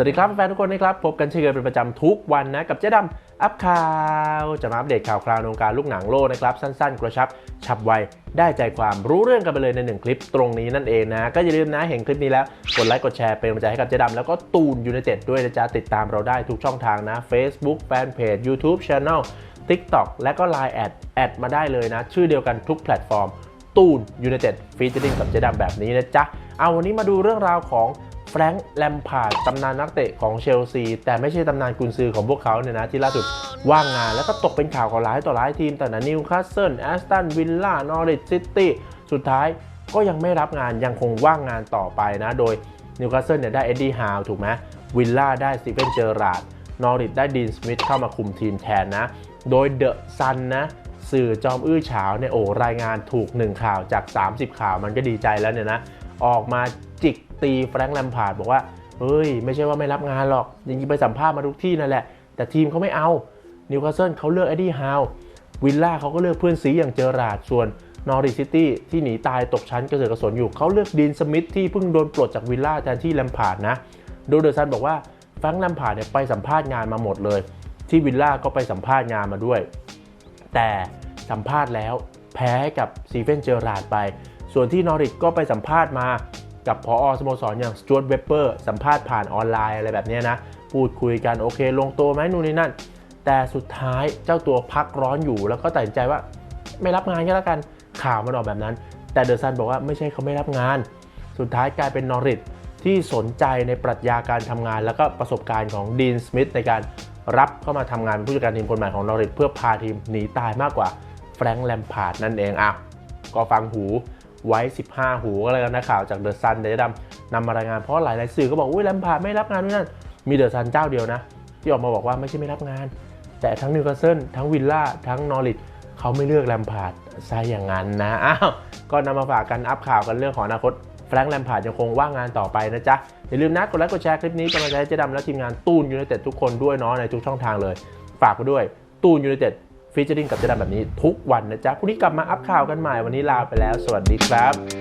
วัสดีครับแฟนทุกคนนะครับ พบกันเช่นเคยเป็นประจำทุกวันนะ กับเจ๊ดำอัพข่าว จะมาอัปเดตข่าวคราวในวงการลูกหนังโลกนะครับ สั้นๆ กระชับ ฉับไว ได้ใจความรู้เรื่องกันไปเลยในหนึ่งคลิปตรงนี้นั่นเองนะ ก็อย่าลืมนะเห็นคลิปนี้แล้ว กดไลค์กดแชร์เป็นกำลังใจให้กับเจ๊ดำแล้วก็ตูนยูไนเต็ดด้วยนะจ๊ะติดตามเราได้ทุกช่องทางนะ Facebook Fanpage YouTube Channel TikTok และก็ Line แอดแอดมาได้เลยนะ ชื่อเดียวกันทุกแพลตฟอร์มตูนยูไนเต็ดฟีเจอริงกับเจดำแบบนี้นะจ๊ะเอาวันนี้มาดูเรื่องราวของ แฟรงค์แลมพาร์ดตำนานนักเตะของเชลซี แต่ไม่ใช่ตำนานกุนซือของพวกเขาเนี่ยนะ ที่ล่าสุดว่างงานแล้วก็ตกเป็นข่าวของหลายต่อหลายทีมแต่นะนิวคาสเซิลแอสตันวิลล่านอริทซิตี้สุดท้ายก็ยังไม่รับงานยังคงว่างงานต่อไปนะ โดยนิวคาสเซิลเนี่ยได้เอ็ดดี้ฮาวถูกไหมวิลล่าได้สตีเฟนเจอราร์ดนอริทได้ดีนสมิธเข้ามาคุมทีมแทนนะ โดยเดอะซันนะสื่อจอมอื้อฉาวเนี่ยโอ้รายงานถูก 1 ข่าวจาก 30 ข่าวมันก็ดีใจแล้วเนี่ยนะ ออกมา จิกตีแฟรงค์แลมพาร์ดบอกว่าเฮ้ย ไม่ใช่ว่าไม่รับงานหรอกจริงๆไปสัมภาษณ์มาทุกที่นั่นแหละ แต่ทีมเขาไม่เอานิวคาสเซิลเขาเลือกเอ็ดดี้ฮาววิลล่าเขาก็เลือกเพื่อนซีอย่างเจอราดส่วนนอริซิตี้ที่หนีตายตกชั้นกระเสือกกระสนอยู่เขาเลือกดีนสมิธที่เพิ่งโดนปลดจากวิลล่าแทนที่แลมพาร์ดนะโดยเดอะซันบอกว่าแฟรงค์แลมพาร์ดเนี่ยไปสัมภาษณ์งานมาหมดเลย ที่วิลล่าก็ไปสัมภาษณ์งานมาด้วย แต่สัมภาษณ์แล้วแพ้ให้กับซีเฟนเจอราดไป ส่วนที่นอริทก็ไปสัมภาษณ์มา กับพออสโมสรอย่างสจวตเวเปอร์สัมภาษณ์ผ่านออนไลน์อะไรแบบนี้นะ พูดคุยกันโอเค ลงตัวไหมนู่นนี่นั่น แต่สุดท้ายเจ้าตัวพักร้อนอยู่ แล้วก็ตัดสินใจว่าไม่รับงานก็แล้วกันข่าวมันออกแบบนั้น แต่เดอะซันบอกว่าไม่ใช่เขาไม่รับงาน สุดท้ายกลายเป็นนอริทที่สนใจในปรัชญาการทำงาน แล้วก็ประสบการณ์ของดีนสมิธในการรับเข้ามาทำงานเป็นผู้จัดการทีมคนใหม่ของนอริทเพื่อพาทีมหนีตายมากกว่าแฟรงค์แลมพาร์ดนั่นเองอะก็ฟังหู ไว้ 15 หูก็เลยกันนะข่าวจากเดอะซันเดยวจะดำนำมารายงานเพราะหลายๆสื่อก็บอกอุ้ยแลมพาร์ไม่รับงานนู่นนั่นมีเดอะซันเจ้าเดียวนะ ที่ออกมาบอกว่าไม่ใช่ไม่รับงาน แต่ทั้งนิวคาสเซิลทั้งวิลล่าทั้งนอริทเขาไม่เลือกแลมพาร์ดซะอย่างนั้นนะอ้าวก็นำมาฝากกันอัพข่าวกันเรื่องของอนาคตแฟรงค์แลมพาร์ดยังคงว่างงานต่อไปนะจ๊ะ อย่าลืมนะกดไลค์กดแชร์คลิปนี้กำลังใจให้เจ๊ดำและทีมงานตูนยูไนเต็ดทุกคนด้วยเนาะในทุกช่องทางเลย ฝากไปด้วยตูนยูไนเต็ด ฟีเจอริงกับเจดันแบบนี้ทุกวันนะจ๊ะพรุ่งนี้กลับมาอัพข่าวกันใหม่วันนี้ลาไปแล้ว สวัสดีครับ